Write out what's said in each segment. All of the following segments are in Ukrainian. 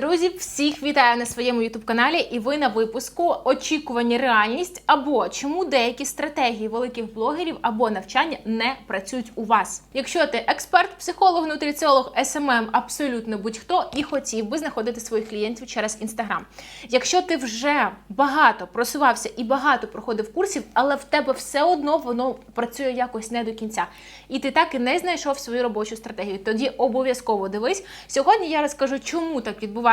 Друзі, всіх вітаю на своєму youtube каналі і ви на випуску очікувані реальність або чому деякі стратегії великих блогерів або навчання не працюють у вас. Якщо ти експерт, психолог, нутриціолог, СММ, абсолютно будь-хто і хотів би знаходити своїх клієнтів через інстаграм. Якщо ти вже багато просувався і багато проходив курсів, але в тебе все одно воно працює якось не до кінця, і ти так і не знайшов свою робочу стратегію, тоді обов'язково дивись. Сьогодні я розкажу, чому так відбувається,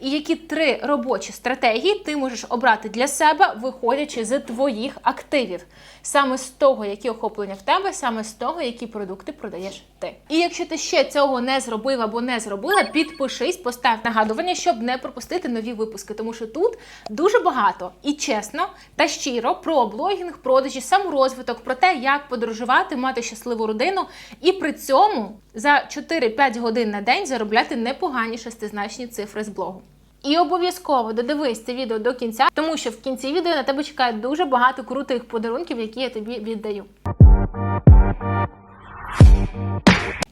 і які три робочі стратегії ти можеш обрати для себе, виходячи з твоїх активів, саме з того, які охоплення в тебе, саме з того, які продукти продаєш ти. І якщо ти ще цього не зробив або не зробила, підпишись, постав нагадування, щоб не пропустити нові випуски, тому що тут дуже багато. І чесно та щиро про блогінг, продажі, саморозвиток, про те, як подорожувати, мати щасливу родину, і при цьому за 4-5 годин на день заробляти непогані шестизначні цифри з блогу. І обов'язково додивись це відео до кінця, тому що в кінці відео на тебе чекає дуже багато крутих подарунків, які я тобі віддаю.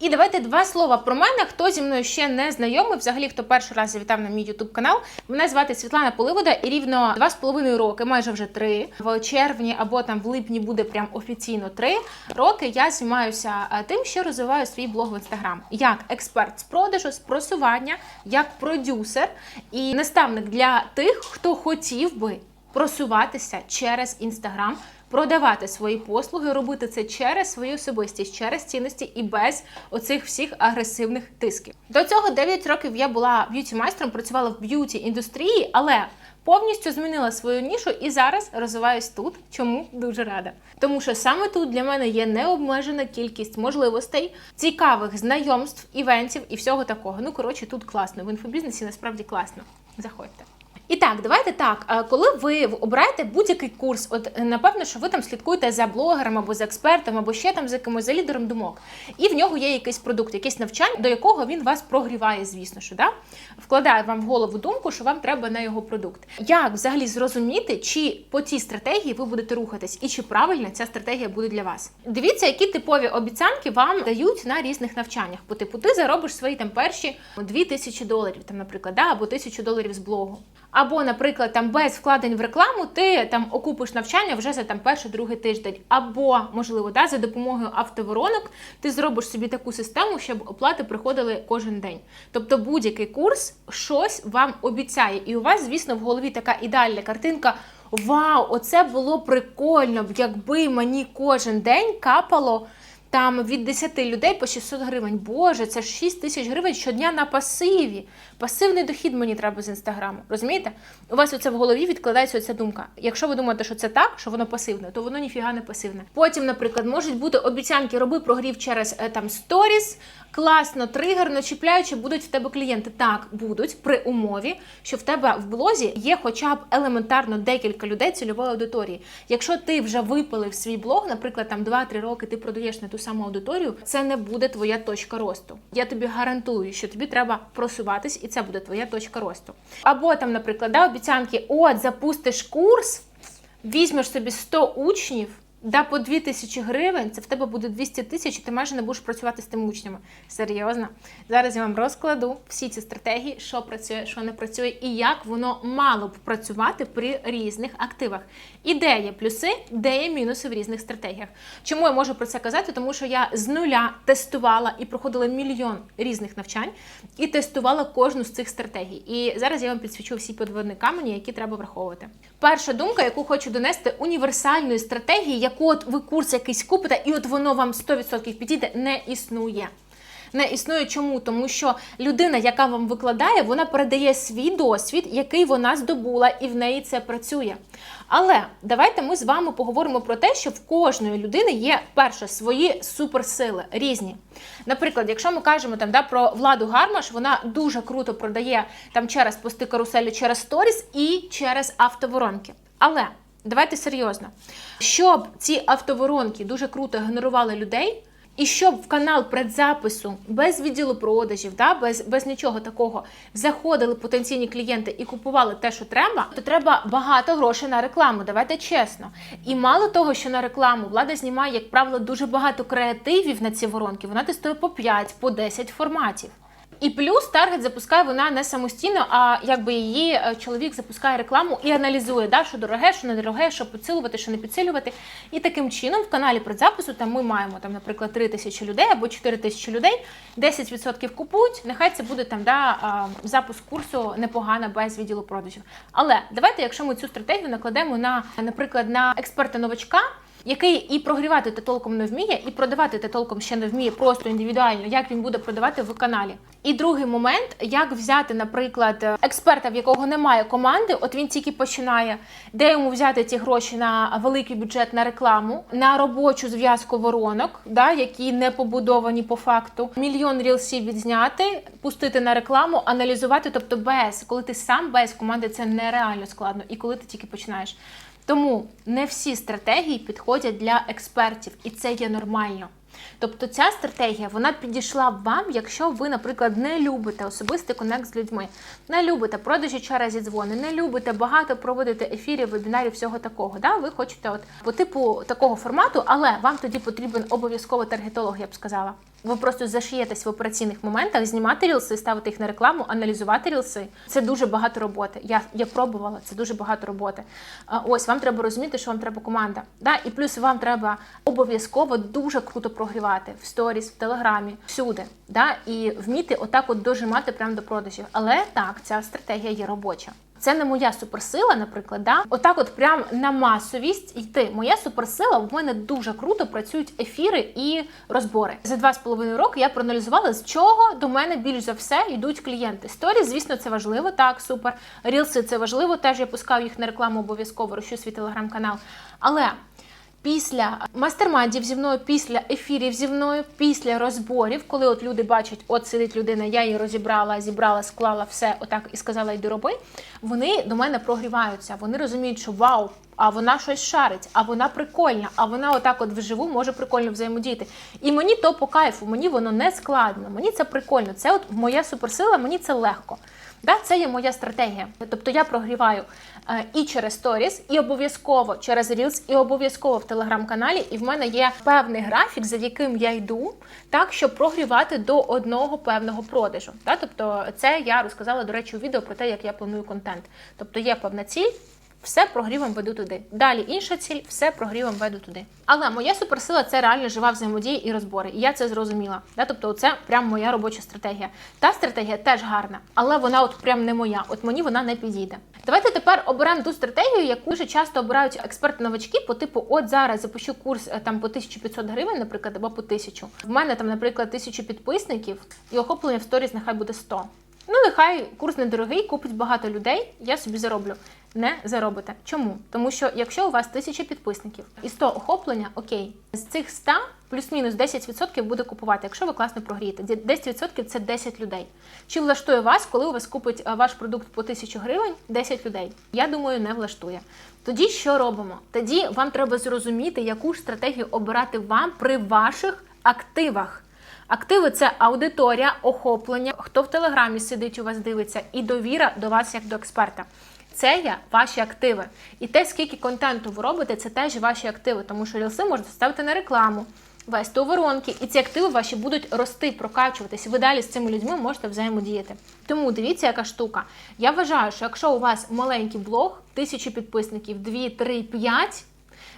І давайте два слова про мене. Хто зі мною ще не знайомий, взагалі хто перший раз завітав на мій YouTube канал. Мене звати Світлана Поливода, і рівно два з половиною роки, майже вже три. В червні або там в липні буде прям офіційно три роки. Я займаюся е, тим, що розвиваю свій блог в інстаграм як експерт з продажу, з просування, як продюсер і наставник для тих, хто хотів би просуватися через інстаграм продавати свої послуги, робити це через свою особистість, через цінності і без оцих всіх агресивних тисків. До цього 9 років я була б'юті майстром, працювала в б'юті індустрії, але повністю змінила свою нішу і зараз розвиваюсь тут. Чому дуже рада? Тому що саме тут для мене є необмежена кількість можливостей, цікавих знайомств, івентів і всього такого. Ну коротше, тут класно. В інфобізнесі насправді класно. Заходьте. І так, давайте так. Коли ви обираєте будь-який курс, от е, напевно, що ви там слідкуєте за блогером або за експертом, або ще там за якимось за лідером думок, і в нього є якийсь продукт, якесь навчання, до якого він вас прогріває, звісно, що да? вкладає вам в голову думку, що вам треба на його продукт. Як взагалі зрозуміти, чи по цій стратегії ви будете рухатись, і чи правильна ця стратегія буде для вас? Дивіться, які типові обіцянки вам дають на різних навчаннях. По типу, ти заробиш свої там перші 2000 доларів, там, наприклад, да? або 1000 доларів з блогу. Або, наприклад, там без вкладень в рекламу ти там окупиш навчання вже за там перший другий тиждень, або можливо, да, за допомогою автоворонок ти зробиш собі таку систему, щоб оплати приходили кожен день. Тобто будь-який курс щось вам обіцяє, і у вас, звісно, в голові така ідеальна картинка. Вау, оце було прикольно, якби мені кожен день капало там від 10 людей по 600 гривень. Боже, це 6 тисяч гривень щодня на пасиві. Пасивний дохід мені треба з інстаграму. Розумієте? У вас оце в голові відкладається оця думка. Якщо ви думаєте, що це так, що воно пасивне, то воно ніфіга не пасивне. Потім, наприклад, можуть бути обіцянки, роби прогрів через е, там сторіс, класно, тригерно, чіпляючи, будуть в тебе клієнти. Так, будуть при умові, що в тебе в блозі є хоча б елементарно декілька людей цільової аудиторії. Якщо ти вже випилив свій блог, наприклад, там 2-3 роки ти продаєш на ту саму аудиторію, це не буде твоя точка росту. Я тобі гарантую, що тобі треба просуватись, і це буде твоя точка росту. Або там, наприклад, да, обіцянки: от запустиш курс, візьмеш собі 100 учнів. Да, по 2 тисячі гривень, це в тебе буде 200 тисяч, і ти майже не будеш працювати з тими учнями. Серйозно. Зараз я вам розкладу всі ці стратегії, що працює, що не працює, і як воно мало б працювати при різних активах. І де є плюси, де є мінуси в різних стратегіях. Чому я можу про це казати? Тому що я з нуля тестувала і проходила мільйон різних навчань і тестувала кожну з цих стратегій. І зараз я вам підсвічу всі підводні камені, які треба враховувати. Перша думка, яку хочу донести, універсальної стратегії, яку от ви курс якийсь купите, і от воно вам 100% підійде, не існує. Не існує чому? Тому що людина, яка вам викладає, вона передає свій досвід, який вона здобула, і в неї це працює. Але давайте ми з вами поговоримо про те, що в кожної людини є перше свої суперсили різні. Наприклад, якщо ми кажемо там да, про владу Гармаш, вона дуже круто продає там через пости каруселі, через сторіс і через автоворонки. Але давайте серйозно, щоб ці автоворонки дуже круто генерували людей. І щоб в канал предзапису без відділу продажів, да, без, без нічого такого заходили потенційні клієнти і купували те, що треба, то треба багато грошей на рекламу. Давайте чесно. І мало того, що на рекламу влада знімає, як правило, дуже багато креативів на ці воронки. Вона тестує по 5, по 10 форматів. І плюс таргет запускає вона не самостійно, а якби її е, чоловік запускає рекламу і аналізує, да, що дороге, що не дороге, що підсилувати, що не підсилювати. І таким чином в каналі предзапису там ми маємо там, наприклад, 3 тисячі людей або 4 тисячі людей, 10% купують. Нехай це буде там да, запуск курсу непогано без відділу продажів. Але давайте, якщо ми цю стратегію накладемо на, наприклад, на експерта новачка. Який і прогрівати те толком не вміє, і продавати те толком ще не вміє просто індивідуально, як він буде продавати в каналі. І другий момент, як взяти, наприклад, експерта, в якого немає команди, от він тільки починає, де йому взяти ці гроші на великий бюджет на рекламу, на робочу зв'язку воронок, да, які не побудовані по факту, мільйон рілсів відзняти, пустити на рекламу, аналізувати, тобто без, коли ти сам без команди, це нереально складно, і коли ти тільки починаєш. Тому не всі стратегії підходять для експертів, і це є нормально. Тобто ця стратегія вона підійшла б вам, якщо ви, наприклад, не любите особистий конект з людьми, не любите продажі через дзвони, не любите багато проводити ефірів, вебінарів, всього такого. Да? Ви хочете от по типу такого формату, але вам тоді потрібен обов'язково таргетолог, я б сказала. Ви просто зашиєтесь в операційних моментах, знімати рілси, ставити їх на рекламу, аналізувати рілси. Це дуже багато роботи. Я, я пробувала, це дуже багато роботи. Ось вам треба розуміти, що вам треба команда. Да? І плюс вам треба обов'язково дуже круто прогрівати в сторіс, в телеграмі, всюди. Да? І вміти отак от дожимати прямо до продажів. Але так, ця стратегія є робоча. Це не моя суперсила, наприклад, да? отак, от прям на масовість йти. Моя суперсила в мене дуже круто працюють ефіри і розбори. За два з половиною роки я проаналізувала, з чого до мене більш за все йдуть клієнти. Сторі, звісно, це важливо, так, супер. Рілси це важливо. Теж я пускаю їх на рекламу обов'язково, рощу свій телеграм-канал. Але після мастермайдів зі мною, після ефірів зі мною, після розборів, коли от люди бачать, от сидить людина, я її розібрала, зібрала, склала все отак і сказала, йди роби. Вони до мене прогріваються. Вони розуміють, що вау, а вона щось шарить, а вона прикольна, а вона отак от вживу може прикольно взаємодіяти. І мені то по кайфу, мені воно не складно, мені це прикольно. Це от моя суперсила, мені це легко. Да, це є моя стратегія. Тобто я прогріваю е, і через сторіс, і обов'язково через Reels, і обов'язково в телеграм-каналі. І в мене є певний графік, за яким я йду, так щоб прогрівати до одного певного продажу. Да? Тобто, це я розказала, до речі, у відео про те, як я планую контент. Тобто є певна ціль. Все прогрівом веду туди. Далі інша ціль, все прогрівом веду туди. Але моя суперсила це реально жива взаємодія і розбори. І я це зрозуміла. Да? Тобто, це прям моя робоча стратегія. Та стратегія теж гарна, але вона от прям не моя. От мені вона не підійде. Давайте тепер оберемо ту стратегію, яку дуже часто обирають експерти-новачки по типу: от зараз запущу курс е, там по 1500 гривень, наприклад, або по 1000. В мене там, наприклад, 1000 підписників, і охоплення в сторіс нехай буде 100. Ну, нехай курс недорогий, купить багато людей, я собі зароблю. Не заробите. Чому? Тому що якщо у вас тисяча підписників і 100 охоплення, окей, з цих 100 плюс-мінус 10% буде купувати, якщо ви класно прогрієте. 10% це 10 людей. Чи влаштує вас, коли у вас купить е, ваш продукт по 1000 гривень 10 людей? Я думаю, не влаштує. Тоді що робимо? Тоді вам треба зрозуміти, яку ж стратегію обирати вам при ваших активах. Активи це аудиторія, охоплення, хто в телеграмі сидить у вас дивиться, і довіра до вас як до експерта. Це є ваші активи. І те, скільки контенту ви робите, це теж ваші активи, тому що рілси можна ставити на рекламу, вести у воронки, і ці активи ваші будуть рости, прокачуватись. Ви далі з цими людьми можете взаємодіяти. Тому дивіться, яка штука. Я вважаю, що якщо у вас маленький блог, тисячі підписників, 2, 3, 5,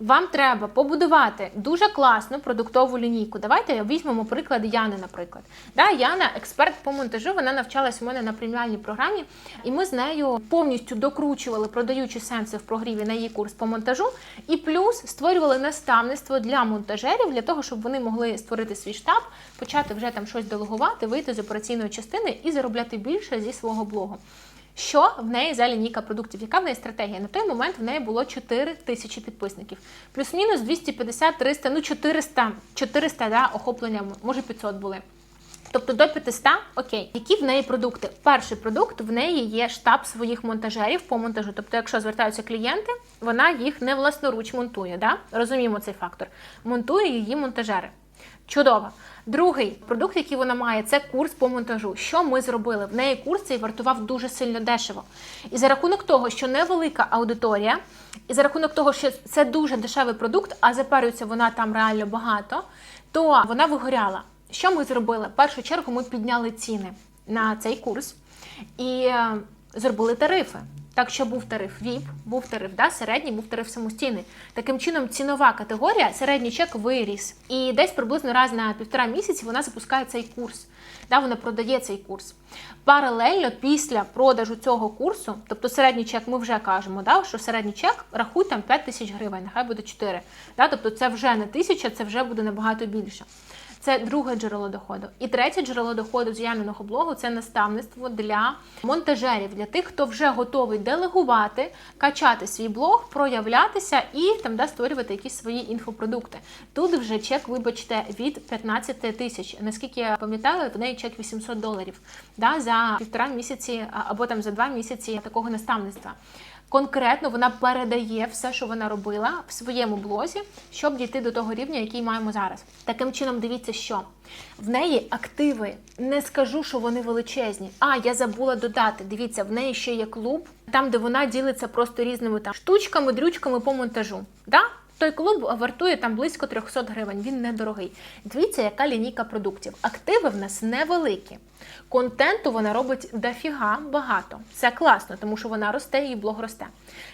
вам треба побудувати дуже класну продуктову лінійку. Давайте візьмемо приклад Яни, наприклад. Да, Яна, експерт по монтажу, вона навчалась у мене на преміальній програмі, і ми з нею повністю докручували продаючі сенси в прогріві на її курс по монтажу, і плюс створювали наставництво для монтажерів для того, щоб вони могли створити свій штаб, почати вже там щось делегувати, вийти з операційної частини і заробляти більше зі свого блогу. Що в неї за лінійка продуктів? Яка в неї стратегія? На той момент в неї було 4 тисячі підписників. Плюс-мінус 250, 300, ну 400, 400 да, охоплення, може 500 були. Тобто до 500, окей. Які в неї продукти? Перший продукт в неї є штаб своїх монтажерів по монтажу. Тобто, якщо звертаються клієнти, вона їх не власноруч монтує. Да? Розуміємо цей фактор. Монтує її монтажери. Чудово. Другий продукт, який вона має, це курс по монтажу. Що ми зробили? В неї курс цей вартував дуже сильно дешево. І за рахунок того, що невелика аудиторія, і за рахунок того, що це дуже дешевий продукт, а запарюється вона там реально багато, то вона вигоряла. Що ми зробили? В першу чергу ми підняли ціни. на цей курс і е, зробили тарифи. Так що був тариф VIP, був тариф да, середній, був тариф самостійний. Таким чином, цінова категорія, середній чек виріс. І десь приблизно раз на півтора місяці вона запускає цей курс. Да, вона продає цей курс. Паралельно після продажу цього курсу, тобто середній чек, ми вже кажемо, да, що середній чек рахуй там 5 тисяч гривень, нехай буде 4. Да, тобто це вже не тисяча, це вже буде набагато більше. Це друге джерело доходу. І третє джерело доходу з Яниного блогу це наставництво для монтажерів, для тих, хто вже готовий делегувати, качати свій блог, проявлятися і там да, створювати якісь свої інфопродукти. Тут вже чек, вибачте, від 15 тисяч. Наскільки я пам'ятаю, в неї чек 800 доларів да, за півтора місяці або там за два місяці такого наставництва. Конкретно вона передає все, що вона робила в своєму блозі, щоб дійти до того рівня, який маємо зараз. Таким чином, дивіться, що в неї активи. Не скажу, що вони величезні. А я забула додати. Дивіться, в неї ще є клуб, там де вона ділиться просто різними там штучками, дрючками по монтажу. Да? Той клуб вартує там близько 300 гривень. Він недорогий. Дивіться, яка лінійка продуктів. Активи в нас невеликі. Контенту вона робить дофіга багато. Це класно, тому що вона росте, її блог росте.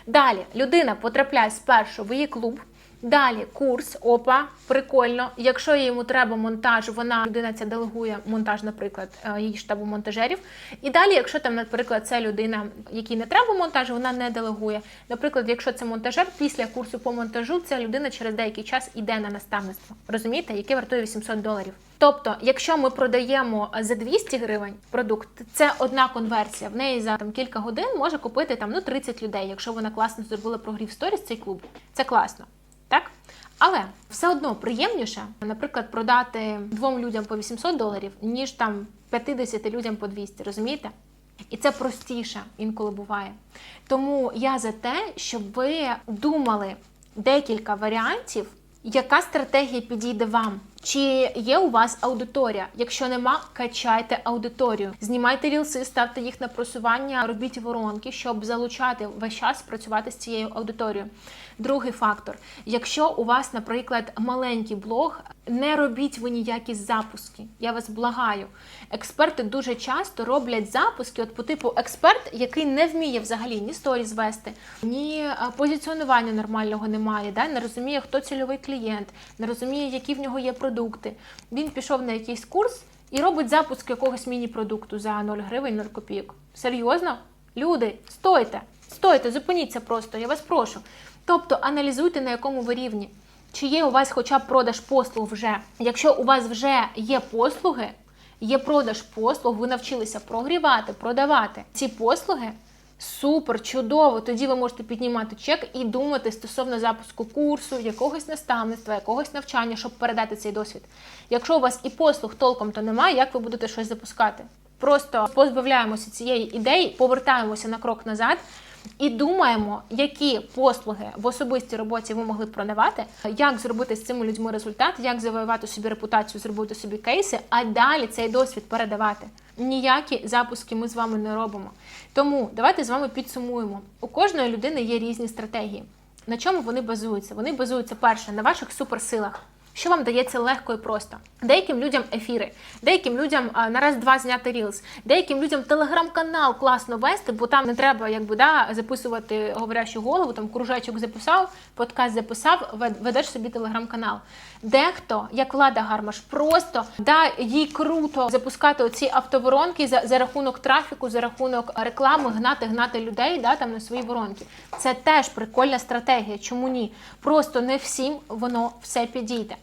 Далі людина потрапляє спершу в її клуб. Далі курс, опа, прикольно. Якщо йому треба монтаж, вона людина ця делегує монтаж, наприклад, е, її штабу монтажерів. І далі, якщо там, наприклад, це людина, якій не треба монтаж, вона не делегує. Наприклад, якщо це монтажер, після курсу по монтажу ця людина через деякий час іде на наставництво. Розумієте, яке вартує 800 доларів. Тобто, якщо ми продаємо за 200 гривень продукт, це одна конверсія. В неї за там кілька годин може купити там ну 30 людей, якщо вона класно зробила прогрів сторіс цей клуб. Це класно. Так? Але все одно приємніше, наприклад, продати двом людям по 800 доларів, ніж там 50 людям по 200, розумієте? І це простіше інколи буває. Тому я за те, щоб ви думали декілька варіантів, яка стратегія підійде вам. Чи є у вас аудиторія? Якщо нема, качайте аудиторію, знімайте рілси, ставте їх на просування, робіть воронки, щоб залучати весь час працювати з цією аудиторією. Другий фактор: якщо у вас, наприклад, маленький блог, не робіть ви ніякі запуски. Я вас благаю. Експерти дуже часто роблять запуски, от по типу експерт, який не вміє взагалі ні сторіс вести, ні позиціонування нормального немає, да? не розуміє, хто цільовий клієнт, не розуміє, які в нього є продукти. Він пішов на якийсь курс і робить запуск якогось міні-продукту за 0 гривень, 0 копійок. Серйозно? Люди, стойте, стойте, зупиніться просто, я вас прошу. Тобто аналізуйте, на якому ви рівні. Чи є у вас хоча б продаж послуг вже? Якщо у вас вже є послуги, є продаж послуг, ви навчилися прогрівати, продавати ці послуги. Супер, чудово! Тоді ви можете піднімати чек і думати стосовно запуску курсу, якогось наставництва, якогось навчання, щоб передати цей досвід. Якщо у вас і послуг толком то немає, як ви будете щось запускати? Просто позбавляємося цієї ідеї, повертаємося на крок назад і думаємо, які послуги в особистій роботі ви могли б продавати, як зробити з цими людьми результат, як завоювати собі репутацію, зробити собі кейси, а далі цей досвід передавати. Ніякі запуски ми з вами не робимо. Тому давайте з вами підсумуємо. У кожної людини є різні стратегії. На чому вони базуються? Вони базуються перше на ваших суперсилах. Що вам дається легко і просто? Деяким людям ефіри, деяким людям на раз-два зняти рілс, деяким людям телеграм-канал класно вести, бо там не треба якби да записувати говорящу голову, там кружечок записав, подкаст записав, вед- ведеш собі телеграм-канал. Дехто, як влада Гармаш, просто да їй круто запускати оці автоворонки за, за рахунок трафіку, за рахунок реклами, гнати, гнати людей да, там на свої воронки. Це теж прикольна стратегія. Чому ні? Просто не всім воно все підійде.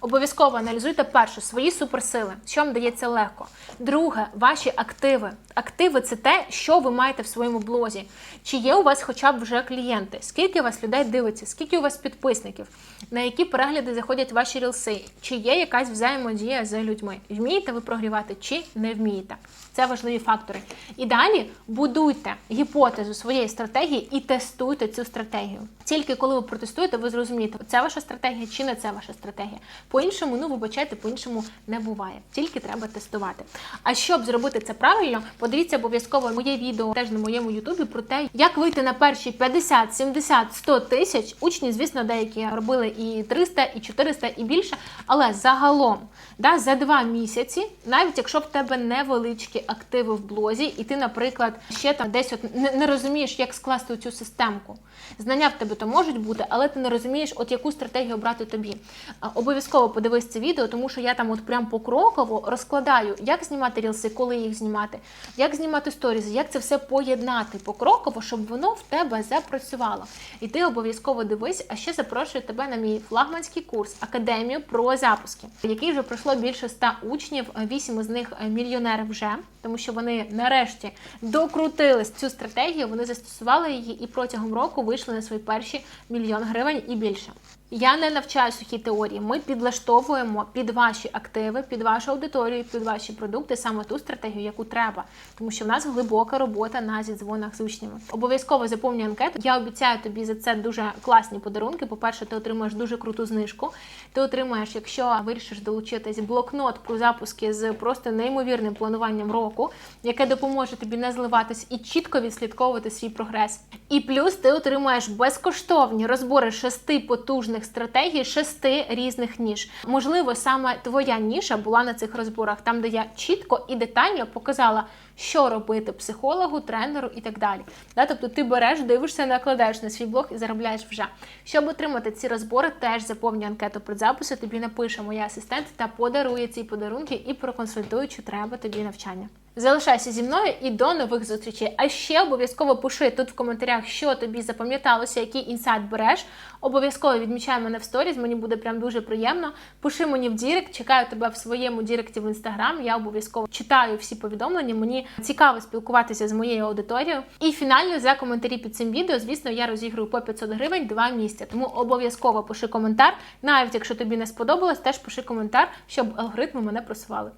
Обов'язково аналізуйте перше свої суперсили, що вам дається легко. Друге, ваші активи. Активи це те, що ви маєте в своєму блозі. Чи є у вас хоча б вже клієнти? Скільки у вас людей дивиться? Скільки у вас підписників? На які перегляди заходять ваші рілси? Чи є якась взаємодія з людьми? Вмієте ви прогрівати чи не вмієте? Це важливі фактори. І далі будуйте гіпотезу своєї стратегії і тестуйте цю стратегію. Тільки коли ви протестуєте, ви зрозумієте, це ваша стратегія чи не це ваша стратегія. По-іншому, ну вибачайте, по-іншому не буває. Тільки треба тестувати. А щоб зробити це правильно, подивіться обов'язково моє відео теж на моєму ютубі про те, як вийти на перші 50, 70, 100 тисяч. Учні, звісно, деякі робили і 300, і 400, і більше. Але загалом, да, за два місяці, навіть якщо в тебе невеличкі активи в блозі, і ти, наприклад, ще там десь от не, не розумієш, як скласти цю системку. Знання в тебе то можуть бути, але ти не розумієш, от яку стратегію обрати тобі. А, Обов'язково подивись це відео, тому що я там от прям покроково розкладаю, як знімати рілси, коли їх знімати, як знімати сторізи, як це все поєднати покроково, щоб воно в тебе запрацювало. І ти обов'язково дивись, а ще запрошую тебе на мій флагманський курс Академію про запуски, який вже пройшло більше ста учнів. Вісім із них мільйонери вже, тому що вони нарешті докрутили цю стратегію, вони застосували її і протягом року вийшли на свої перші мільйон гривень і більше. Я не навчаю сухі теорії. Ми підлаштовуємо під ваші активи, під вашу аудиторію, під ваші продукти саме ту стратегію, яку треба. Тому що в нас глибока робота на зідзвонах з учнями. Обов'язково заповнюй анкету. Я обіцяю тобі за це дуже класні подарунки. По-перше, ти отримаєш дуже круту знижку. Ти отримаєш, якщо вирішиш долучитись, блокнот про запуски з просто неймовірним плануванням року, яке допоможе тобі не зливатись і чітко відслідковувати свій прогрес. І плюс ти отримаєш безкоштовні розбори шести потужних стратегій, шести різних ніж. Можливо, саме твоя ніша була на цих розборах, там, де я чітко і детально показала, що робити психологу, тренеру і так далі. Да? Тобто ти береш, дивишся, накладаєш на свій блог і заробляєш вже. Щоб отримати ці розбори, теж заповнюй анкету предзапису, тобі напише моя асистент та подарує ці подарунки і проконсультує, чи треба тобі навчання. Залишайся зі мною і до нових зустрічей. А ще обов'язково пиши тут в коментарях, що тобі запам'яталося, який інсайт береш. Обов'язково відмічай мене в сторіз, мені буде прям дуже приємно. Пиши мені в Дірект, чекаю тебе в своєму Діректі в інстаграм. Я обов'язково читаю всі повідомлення. Цікаво спілкуватися з моєю аудиторією. І фінально за коментарі під цим відео, звісно, я розіграю по 500 гривень два місця. Тому обов'язково пиши коментар. Навіть якщо тобі не сподобалось, теж пиши коментар, щоб алгоритми мене просували.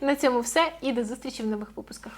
На цьому все і до зустрічі в нових випусках.